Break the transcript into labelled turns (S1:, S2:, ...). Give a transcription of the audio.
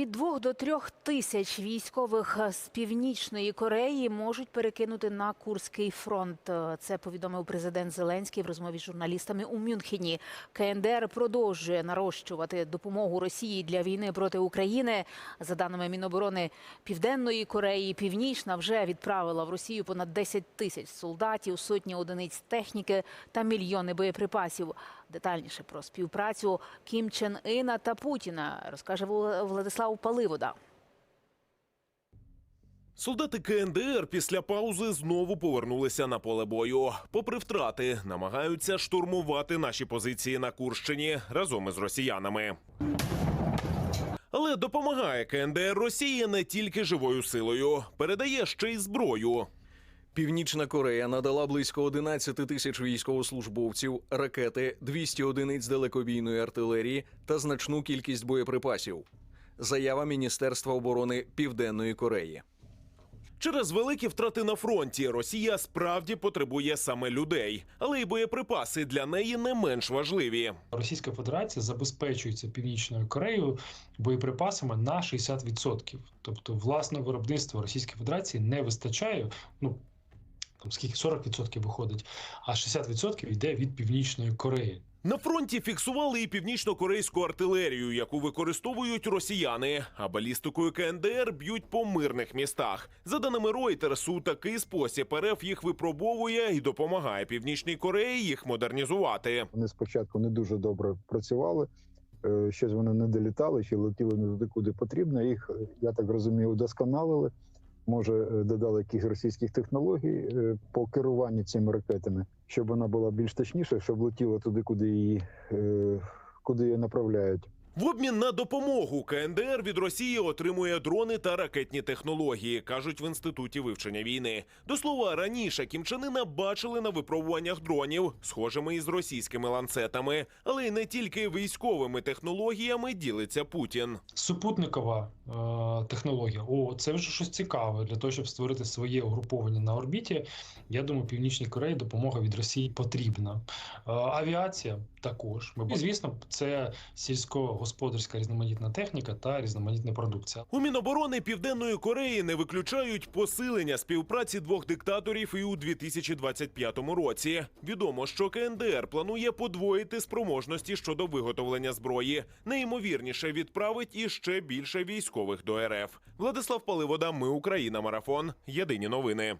S1: Від двох до трьох тисяч військових з північної Кореї можуть перекинути на Курський фронт. Це повідомив президент Зеленський в розмові з журналістами у Мюнхені. КНДР продовжує нарощувати допомогу Росії для війни проти України. За даними Міноборони Південної Кореї, Північна вже відправила в Росію понад 10 тисяч солдатів, сотні одиниць техніки та мільйони боєприпасів. Детальніше про співпрацю Кім Чен Іна та Путіна розкаже Вла- Владислав Паливода.
S2: Солдати КНДР після паузи знову повернулися на поле бою. Попри втрати, намагаються штурмувати наші позиції на Курщині разом із росіянами. Але допомагає КНДР Росії не тільки живою силою, передає ще й зброю.
S3: Північна Корея надала близько 11 тисяч військовослужбовців, ракети, 200 одиниць далекобійної артилерії та значну кількість боєприпасів. Заява Міністерства оборони Південної Кореї.
S2: Через великі втрати на фронті Росія справді потребує саме людей, але й боєприпаси для неї не менш важливі.
S4: Російська Федерація забезпечується Північною Кореєю боєприпасами на 60%. Тобто власного виробництва Російської Федерації не вистачає. Ну там скільки 40% виходить, а 60% йде від Північної Кореї.
S2: На фронті фіксували і північно-корейську артилерію, яку використовують росіяни, а балістикою КНДР б'ють по мирних містах. За даними Reuters, у такий спосіб РФ їх випробовує і допомагає Північній Кореї їх модернізувати.
S5: Вони спочатку не дуже добре працювали. е, Щось вони не долітали, чи летіли не туди, куди потрібно. Їх, я так розумію, удосконалили. Може, е, додали якихось російських технологій е, по керуванню цими ракетами, щоб вона була більш точніша, щоб летіла туди, куди її, е, куди її направляють.
S2: В обмін на допомогу КНДР від Росії отримує дрони та ракетні технології, кажуть в інституті вивчення війни. До слова, раніше кімчанина бачили на випробуваннях дронів, схожими із російськими ланцетами, але й не тільки військовими технологіями ділиться Путін.
S4: Супутникова е, технологія. О, це вже щось цікаве для того, щоб створити своє угруповання на орбіті. Я думаю, Північній Кореї допомога від Росії потрібна. Е, авіація також. І, звісно, це сільськогосподарська різноманітна техніка та різноманітна продукція.
S2: У Міноборони Південної Кореї не виключають посилення співпраці двох диктаторів і у 2025 році. Відомо, що КНДР планує подвоїти спроможності щодо виготовлення зброї. Найімовірніше відправить іще більше військових до РФ. Владислав Паливода, Ми Україна. Марафон. Єдині новини.